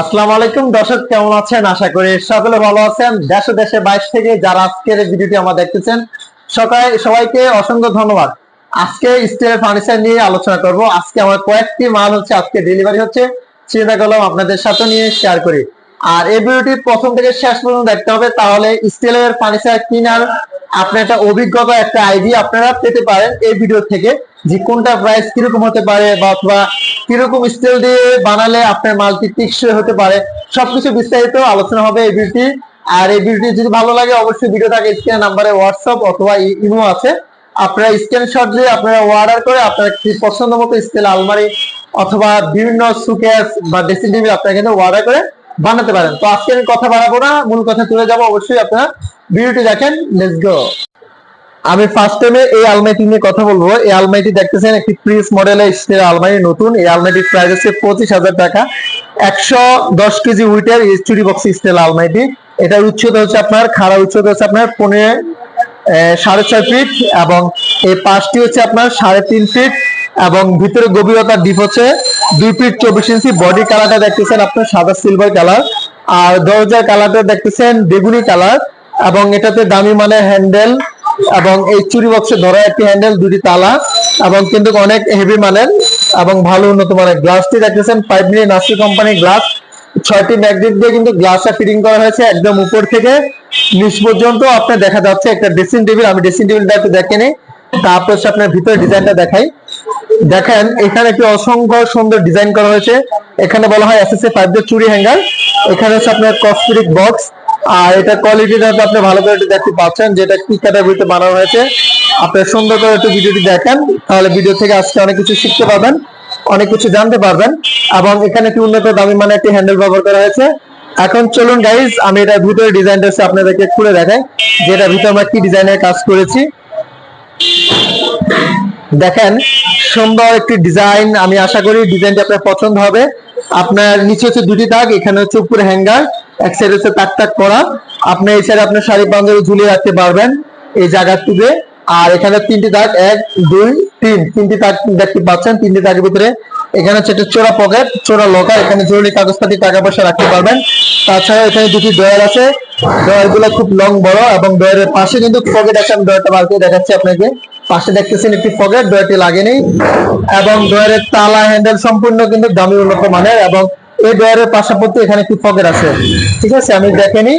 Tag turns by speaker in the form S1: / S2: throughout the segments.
S1: আসসালামু আলাইকুম। দর্শক, কেমন আছেন? আশা করি সকলে ভালো আছেন। দেশে দেশে বাইশ থেকে যারা আজকের ভিডিওটি আমার দেখতেছেন, সকাল সবাইকে অসংখ্য ধন্যবাদ। আজকে স্টিলের ফার্নিচার নিয়ে আলোচনা করব। আজকে আমার কয়েকটি মাল হচ্ছে, আজকে ডেলিভারি হচ্ছে। চিন্তা করলাম আপনাদের সাথে নিয়ে শেয়ার করি। আর এই ভিডিওটি প্রথম থেকে শেষ পর্যন্ত দেখতে হবে, তাহলে স্টিলের ফার্নিচার কেনার আপনার একটা অভিজ্ঞতা, একটা আইডিয়া আপনারা পেতে পারেন এই ভিডিও থেকে যে কোনটা প্রাইস কীরকম হতে পারে বা অথবা কীরকম স্টিল দিয়ে বানালে আপনার মালটি টিকসই হতে পারে, সবকিছু বিস্তারিত আলোচনা হবে এই ভিডিওটি। আর এই ভিডিওটি যদি ভালো লাগে, অবশ্যই ভিডিওটাকে স্ক্রিন নাম্বারে হোয়াটসঅ্যাপ অথবা ইমো আছে। আপনারা স্ক্রিনশট দিয়ে আপনারা অর্ডার করে আপনার কি পছন্দ মতো স্টিল আলমারি অথবা বিভিন্ন সুকেস বা ড্রেসিং টেবিল আপনারা কিন্তু অর্ডার করে বানাতে পারেন। তো আজকে আমি কথা বাড়াবো না, মূল কথা চলে যাব অবশ্যই আপনারা। ভিডিওটি দেখেন লেটস গো আমি ফার্স্ট টাইমে এই আলমারিটি নিয়ে কথা বলব। এই আলমারিটি দেখতেছেন, একটি প্রিন্স মডেলের স্টিল আলমারি নতুন। এই আলমারিটির প্রাইস হচ্ছে পঁচিশ হাজার টাকা। একশো দশ কেজি উইটার চুরি বক্স স্টিল আলমারিটি এটার উচ্চতা হচ্ছে আপনার, খাড়া উচ্চতা হচ্ছে আপনার পনেরো সাড়ে ছয় ফিট এবং এই পাশটি হচ্ছে আপনার সাড়ে তিন ফিট এবং ভিতরে গভীরতার ডিপ হচ্ছে দুই ফিট চব্বিশ ইঞ্চি বডি কালারটা দেখতেছেন আপনার সাদা সিলভার কালার আর দরজার কালারটা দেখতেছেন বেগুনি কালার এবং এটাতে দামি মানে হ্যান্ডেল এবং এই চুরি বক্সে ধরা একটি হ্যান্ডেল দুটি তালা, এবং কিন্তু অনেক হেভি মানের, এবং ভালো উন্নত মানের গ্লাসটি দেখতেছেন ফাইভ মিলি নাসি কোম্পানি গ্লাস ছয়টি ম্যাগনেট দিয়ে কিন্তু গ্লাসটা ফিটিং করা হয়েছে একদম উপর থেকে নিচ পর্যন্ত। আপনার দেখা যাচ্ছে একটা ড্রেসিং টেবিল আমি ড্রেসিং টেবিলটা একটু দেখে নিই তারপর আপনার ভিতরে ডিজাইনটা দেখাই। দেখেন, এখানে একটি অসংখ্য সুন্দর ডিজাইন করা হয়েছে। এখানে বলা হয় এসএসএ ফাইভ দিয়ে চুরি হ্যাঙ্গার এখানে হচ্ছে আপনার কসমেটিক বক্স আর এটা কোয়ালিটিটা আপনি ভালো করে দেখতে পাচ্ছেন, যেটা কি ক্যাটাগরিতে বানানো হয়েছে। আপনি সুন্দর করে একটু ভিডিওটি দেখেন, তাহলে ভিডিও থেকে আজকে অনেক কিছু শিখতে পারবেন, অনেক কিছু জানতে পারবেন। এবং এখানে একটি উন্নত দামি মানে একটি হ্যান্ডেল ব্যবহার করা হয়েছে। এখন চলুন গাইজ আমি এটা ভিতরে ডিজাইনটা হচ্ছে আপনাদেরকে খুলে দেখাই যেটা ভিতরে আমরা কি ডিজাইনের কাজ করেছি। দেখেন সুন্দর একটি ডিজাইন আমি আশা করি ডিজাইনটা আপনার পছন্দ হবে। আপনার নিচে হচ্ছে দুটি তাক এখানে হচ্ছে উপরে হ্যাঙ্গার এক সাইড হচ্ছে তাক তাক করা। আপনি এই সাইড আপনার শাড়ি বান্ধবী ঝুলিয়ে রাখতে পারবেন এই জায়গার টুকে আর এখানে তিনটি তাক এক, দুই, তিন। তিনটি তাক দেখতে পাচ্ছেন, তিনটি তাকের ভিতরে এখানে হচ্ছে একটা চোরা পকেট চোরা লকার এখানে জরুরি কাগজপাতি টাকা পয়সা রাখতে পারবেন। তাছাড়া এখানে দুটি ডয়ার আছে। ডয়ারগুলো খুব লং বড় এবং ডয়ারের পাশে কিন্তু পকেট আছে। আমি ডয়ারটা বার করে দেখাচ্ছি আপনাকে। পাশে দেখতেছেন একটি পকেট ডয়ারটি লাগেনি এবং ডয়ারের তালা হ্যান্ডেল সম্পূর্ণ কিন্তু দামি উন্নত মানের এবং এই ডয়ারের পাশাপাশি এখানে একটি পকেট আছে। ঠিক আছে? আমি দেখেনি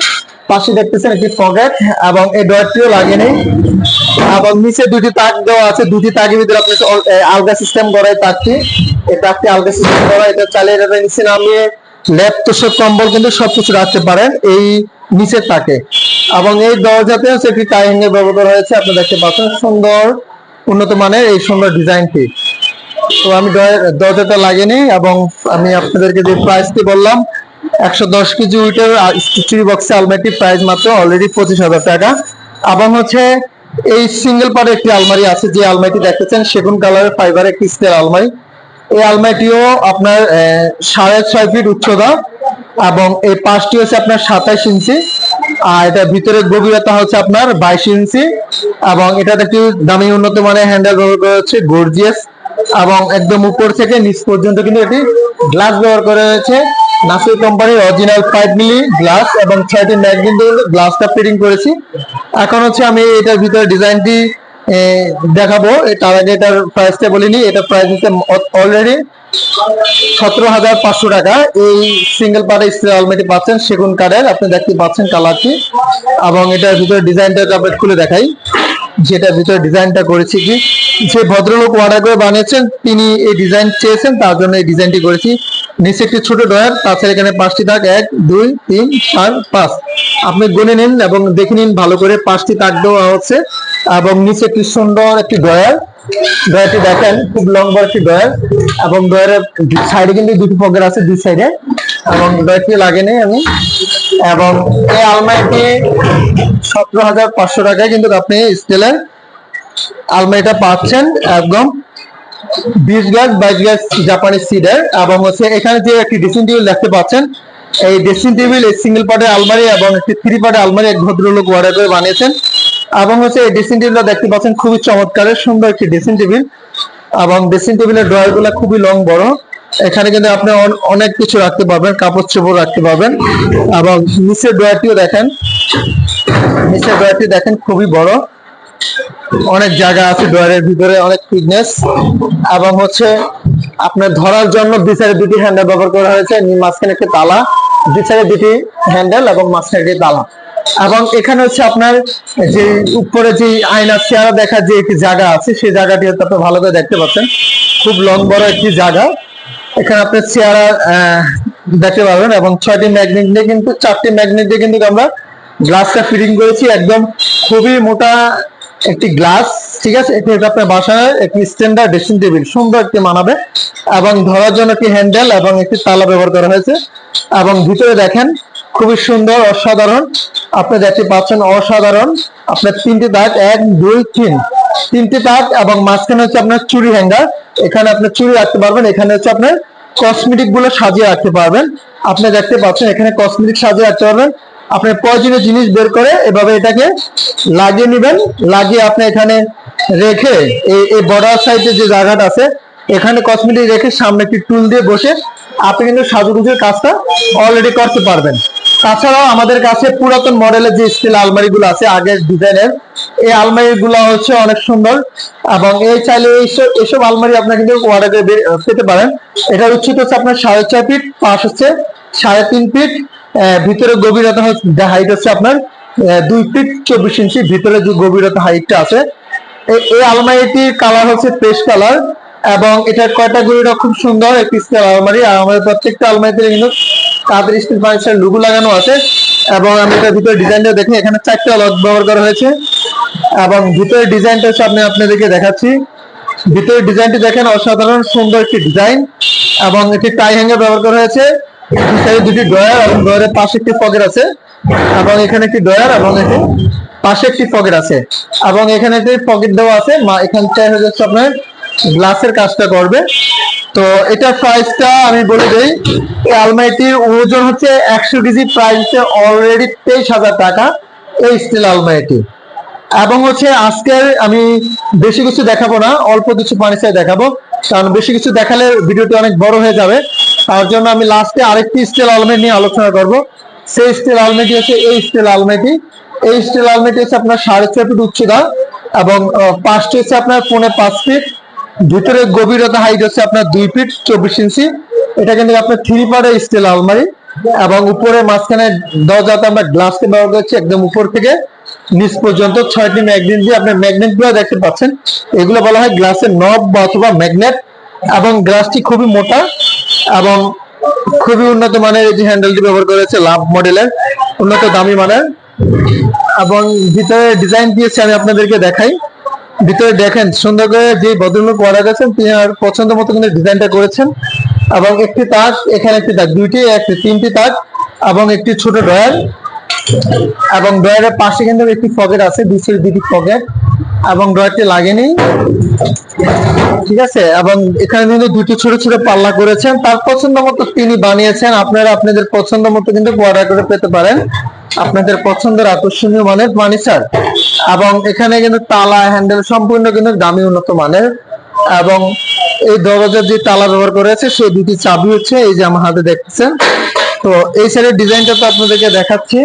S1: পাশে দেখতেছেন একটি পকেট এবং এই ডয়ারটিও লাগেনি এবং নিচে দুটি তাক দেওয়া আছে। দুটি তাকের ভিতরে আপনি আলগা সিস্টেম করা তাকটি। এই তাকটি আলগা সিস্টেম করা, এটা চালিয়ে এটা নিচে নামিয়ে ল্যাপ তোষক কম্বল কিন্তু সবকিছু রাখতে পারেন, এই নিচের তাকে। এবং এই দরজাতে হচ্ছে টাই হ্যাঙ্গার ব্যবহার হয়েছে আপনি দেখতে পাচ্ছেন সুন্দর, উন্নত মানের এই সুন্দর ডিজাইনটি। তো আমি দর- দরজাটা লাগিয়ে এবং আমি আপনাদেরকে যে প্রাইসটি বললাম, একশো দশ কেজি উইটের স্টিচুরি বক্সে আলমারিটির প্রাইস মাত্র অলরেডি পঁচিশ হাজার টাকা। এবং হচ্ছে এই সিঙ্গেল পার্টের একটি আলমারি আছে, যে আলমারিটি দেখতেছেন, সেগুন কালারের ফাইবার একটি স্টিল আলমারি। এই আলমারিটিও আপনার সাড়ে ছয় ফিট উচ্চতা এবং এই পাশটি হচ্ছে আপনার সাতাইশ ইঞ্চি। আর এটা ভিতরে গভীরতা হচ্ছে আপনার বাইশ ইঞ্চি এবং এটাতে একটি দামি উন্নত মানের হ্যান্ডেল ব্যবহার করা হচ্ছে গর্জিয়াস এবং একদম উপর থেকে নিচ পর্যন্ত কিন্তু এটি গ্লাস ব্যবহার করা হয়েছে। নাসির কোম্পানির অরিজিনাল ফাইভ মিলি গ্লাস এবং ছয়টি ম্যাগজিন দিয়ে গ্লাসটা ফিটিং করেছি। এখন হচ্ছে আমি এটার ভিতরে ডিজাইনটি দেখাবো। তার আগে এটার প্রাইসটা বলিনি। এটা প্রাইস হচ্ছে অলরেডি সতেরো হাজার পাঁচশো টাকা। এই সিঙ্গেল পার্টের স্টিল আলমারি পাচ্ছেন সেগুন কাঠের। আপনি দেখতে পাচ্ছেন কালারটি। এবং এটার ভিতরে ডিজাইনটা আপনি খুলে দেখাই। যেটা ভিতরে ডিজাইনটা করেছি কি? যে ভদ্রলোক অর্ডার করে বানিয়েছেন, তিনি এই ডিজাইন চেয়েছেন, তার জন্য এই ডিজাইনটি করেছি। নিচে একটি ছোট ডয়ার তাছাড়া এখানে পাঁচটি দাগ, এক, দুই, তিন, চার, পাঁচ। আপনি গুনে নিন এবং দেখে নিন ভালো করে পাঁচটি তাক দেওয়া হচ্ছে। এবং নিচে একটি সুন্দর একটি ডয়ার ডয়ারটি দেখেন, খুব লম্বা একটি ডয়ার এবং ডয়ারের সাইডে কিন্তু দুটি পকেট আছে দুই সাইডে এবং ডয়ারটি লাগেনি আমি। এবং এই আলমারিটি সতেরো হাজার পাঁচশো টাকায় কিন্তু আপনি স্টিলের আলমারিটা পাচ্ছেন একদম বিশ গ্লাস বাইশ গ্লাস জাপানি সিডার এবং হচ্ছে এখানে যে একটি ড্রেসিং টেবিল দেখতে পাচ্ছেন, এই ড্রেসিং টেবিল সিঙ্গেল পার্টের আলমারি এবং একটি থ্রি পার্টের আলমারি এক ভদ্রলোক অর্ডার করে বানিয়েছেন। এবং হচ্ছে এই ড্রেসিং টেবিলটা দেখতে পাচ্ছেন খুবই চমৎকার সুন্দর একটি ড্রেসিং টেবিল এবং ড্রেসিং টেবিলের ড্রয়ারগুলা খুবই লং বড়। এখানে কিন্তু আপনি অনেক কিছু রাখতে পারবেন, কাপড় চোপড় রাখতে পারবেন। এবং নিচের ড্রয়ারটিও দেখেন, নিচের ড্রয়ারটি দেখেন খুবই বড়। অনেক জায়গা আছে ড্রয়ারের ভিতরে, অনেক ফিটনেস এবং হচ্ছে আপনার ধরার জন্য বিচারে দুটি হ্যান্ডেল ব্যবহার করা হয়েছে। মাঝখানে একটি তালা বিচারে দুটি হ্যান্ডেল এবং মাঝখানে একটি তালা। এবং এখানে হচ্ছে আপনার যে উপরে যে আয়নার চেয়ারা দেখার যে একটি জায়গা আছে, সেই জায়গাটি হয়তো আপনি ভালো করে দেখতে পাচ্ছেন। খুব লং বড় একটি জায়গা। এখানে আপনি চেয়ারা দেখতে পাবেন এবং ছয়টি ম্যাগনেট দিয়ে কিন্তু, চারটি ম্যাগনেট দিয়ে কিন্তু আমরা গ্লাসটা ফিটিং করেছি। একদম খুবই মোটা একটি গ্লাস, ঠিক আছে? এটি হচ্ছে আপনার বাসায় একটি স্ট্যান্ডার্ড ড্রেসিং টেবিল। সুন্দর একটি মানাবে এবং ধরার জন্য একটি হ্যান্ডেল এবং একটি তালা ব্যবহার করা হয়েছে। এবং ভিতরে দেখেন খুবই সুন্দর, অসাধারণ। আপনি দেখতে পাচ্ছেন অসাধারণ। আপনার তিনটি দাগ, এক, দুই, তিন। তিনটি তাক এবং মাঝখানে হচ্ছে আপনার চুড়ি হ্যাঙ্গার এখানে আপনি চুড়ি রাখতে পারবেন, এখানে হচ্ছে আপনার কসমেটিকগুলো সাজিয়ে রাখতে পারবেন। আপনি দেখতে পাচ্ছেন, এখানে কসমেটিক সাজিয়ে রাখতে পারবেন। আপনি প্রয়োজনীয় জিনিস বের করে এভাবে এটাকে লাগিয়ে নেবেন। লাগিয়ে আপনি এখানে রেখে, এই এই বর্ডার সাইডে যে জায়গাটা আছে, এখানে কসমেটিক রেখে সামনে একটি টুল দিয়ে বসে আপনি কিন্তু সাজুগুজুর কাজটা অলরেডি করতে পারবেন। তাছাড়াও আমাদের কাছে পুরাতন মডেলের যে স্টিল আলমারি গুলো আছে, আগের ডিজাইনের, এই আলমারি গুলো হচ্ছে অনেক সুন্দর এবং এই চাইলে এইসব এসব আলমারি আপনার কিন্তু অর্ডারে পেতে পারেন। এটার উচ্চতা হচ্ছে আপনার সাড়ে ছয় ফিট, পাশ হচ্ছে সাড়ে তিন ফিট ভিতরে গভীরতা হচ্ছে হাইট হচ্ছে আপনার দুই ফিট চব্বিশ ইঞ্চি, ভিতরে যে গভীরতা হাইটটা আছে। এই আলমারিটির কালার হচ্ছে পেস্ট কালার এবং এটার ক্যাটাগরিটা খুব সুন্দর একটি স্টিল আলমারি, আর আমাদের প্রত্যেকটা আলমারিতে কিন্তু তাদের স্টিল ফার্নিচার লুগু লাগানো আছে। এবং আমি এটার ভিতরে ডিজাইনটা দেখি এখানে চারটা লক ব্যবহার করা হয়েছে। এবং ভিতরে ডিজাইনটা হচ্ছে আমি আপনাদেরকে দেখাচ্ছি। ভিতরে ডিজাইনটি দেখেন, অসাধারণ সুন্দর একটি ডিজাইন। এবং একটি টাই হ্যাঙ্গার ব্যবহার করা হয়েছে। দুটি ড্রয়ার এবং ডয়ারের পাশে একটি পকেট আছে। এবং এখানে একটি ডয়ার এবং একটি পাশে একটি পকেট আছে। এবং এখানে একটি পকেট দেওয়া আছে, মা- এখানটা হয়ে যাচ্ছে আপনার গ্লাসের কাজটা করবে। তো এটার প্রাইসটা আমি বলে দিই, এই আলমারিটির ওজন হচ্ছে একশো কেজি প্রাইস অলরেডি তেইশ হাজার টাকা এই স্টিল আলমারিটি। এবং হচ্ছে আজকের আমি বেশি কিছু দেখাবো না, অল্প কিছু ফার্নিচার দেখাবো। কারণ বেশি কিছু দেখালে ভিডিওটি অনেক বড় হয়ে যাবে। তার জন্য আমি লাস্টে আরেকটি স্টিল আলমারি নিয়ে আলোচনা করব। সেই স্টিল আলমারিটি হচ্ছে এই স্টিল আলমারিটি। এই স্টিল আলমারিটি হচ্ছে আপনার সাড়ে ছয় ফিট উচ্চতা এবং পাঁচটি হচ্ছে আপনার পৌনে পাঁচ ফিট ভিতরে গভীরতা হাইট হচ্ছে আপনার দুই ফিট চব্বিশ ইঞ্চি এটা কিন্তু আপনার থ্রি পার্টের স্টিল আলমারি এবং উপরে মাঝখানে দরজাতে আমরা গ্লাসকে ব্যবহার করছি, একদম উপর থেকে নিচ পর্যন্ত। ছয়টি ম্যাগনেট দিয়ে আপনি ম্যাগনেটগুলো দেখতে পাচ্ছেন। এগুলো বলা হয় গ্লাসের নব বা অথবা ম্যাগনেট এবং গ্লাসটি খুবই মোটা এবং খুবই উন্নত মানের এই যে হ্যান্ডেলটি ব্যবহার করেছে লাভ মডেলের, উন্নত দামি মানের। এবং ভিতরে ডিজাইন দিয়েছে আমি আপনাদেরকে দেখাই। ভিতরে দেখেন, সুন্দর করে যে ভদ্রলোক অর্ডার করেছেন তিনি আর পছন্দ মতো কিন্তু ডিজাইনটা করেছেন, এবং একটি তাক, এখানে একটি তাক, দুইটি, একটি তিনটি তাক, এবং একটি ছোট ড্রয়ার, এবং ড্রয়ারের পাশে কিন্তু একটি পকেট আছে, দুই দুটি পকেট, এবং ড্রয়ারটি লাগেনি, ঠিক আছে? এবং এখানে কিন্তু দুটি ছোট ছোট পাল্লা করেছেন, তার পছন্দ মতো তিনি বানিয়েছেন, আপনারা আপনাদের পছন্দ মতো কিন্তু অর্ডার করে পেতে পারেন। আপনাদের পছন্দের আকর্ষণীয় মানের ফার্নিচার এবং এখানে কিন্তু তালা, হ্যান্ডেল সম্পূর্ণ কিন্তু দামি উন্নত মানের। এবং এই দরজার যে তালা ব্যবহার করেছে সেই দুটি চাবি হচ্ছে, এই যে আমার হাতে দেখতেছেন। তো এই সাইডের ডিজাইনটা তো আপনাদেরকে দেখাচ্ছি।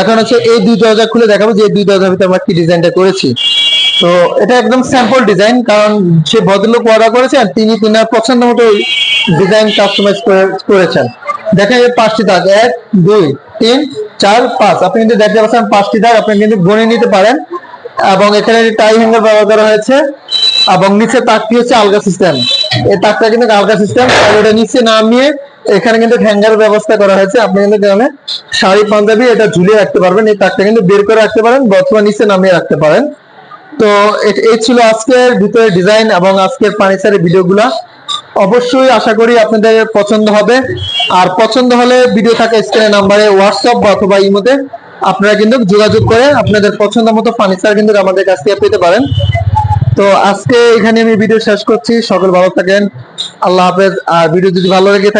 S1: এখন হচ্ছে এই দুই দরজা খুলে দেখাবো যে দুই দরজার ভিতরে আমরা কি ডিজাইনটা করেছি। তো এটা একদম স্যাম্পল ডিজাইন, কারণ সে ভদ্রলোক অর্ডার করেছেন তিনি তিনার পছন্দ মতো ডিজাইন কাস্টমাইজ করেছেন। দেখেন এই পাঁচটি দাগ, এক, দুই। তিন, চার, পাঁচ। আপনি কিন্তু দেখতে পাচ্ছেন পাঁচটি দাগ আপনি কিন্তু গণে নিতে পারেন। এবং এখানে টাই হ্যাঙ্গার ব্যবহার করা হয়েছে, এবং নিচে তাকটি হচ্ছে আলগা সিস্টেম এই তাকটা কিন্তু আলগা সিস্টেম এটা নিচে নামিয়ে এখানে কিন্তু হ্যাঙ্গার ব্যবস্থা করা হয়েছে। আপনি কিন্তু এখানে শাড়ি, পাঞ্জাবি, এটা ঝুলিয়ে রাখতে পারবেন। এই তাকটা কিন্তু বের করে রাখতে পারেন অথবা নিচে নামিয়ে রাখতে পারেন। তো এই ছিল আজকের ভিতরে ডিজাইন এবং আজকের ফার্নিচারের ভিডিওগুলা অবশ্যই আশা করি আপনাদের পছন্দ হবে। আর পছন্দ হলে ভিডিও থাকে স্ক্রিনে নাম্বারে হোয়াটসঅ্যাপ বা অথবা ইমোতে আপনারা কিন্তু যোগাযোগ করে আপনাদের পছন্দ মতো ফার্নিচার কিন্তু আমাদের কাছ থেকে পেতে পারেন। তো আজকে এখানে আমি ভিডিও শেষ করছি। সকল ভালো থাকেন। আল্লাহ হাফেজ। আর ভিডিও যদি ভালো লেগে থাকে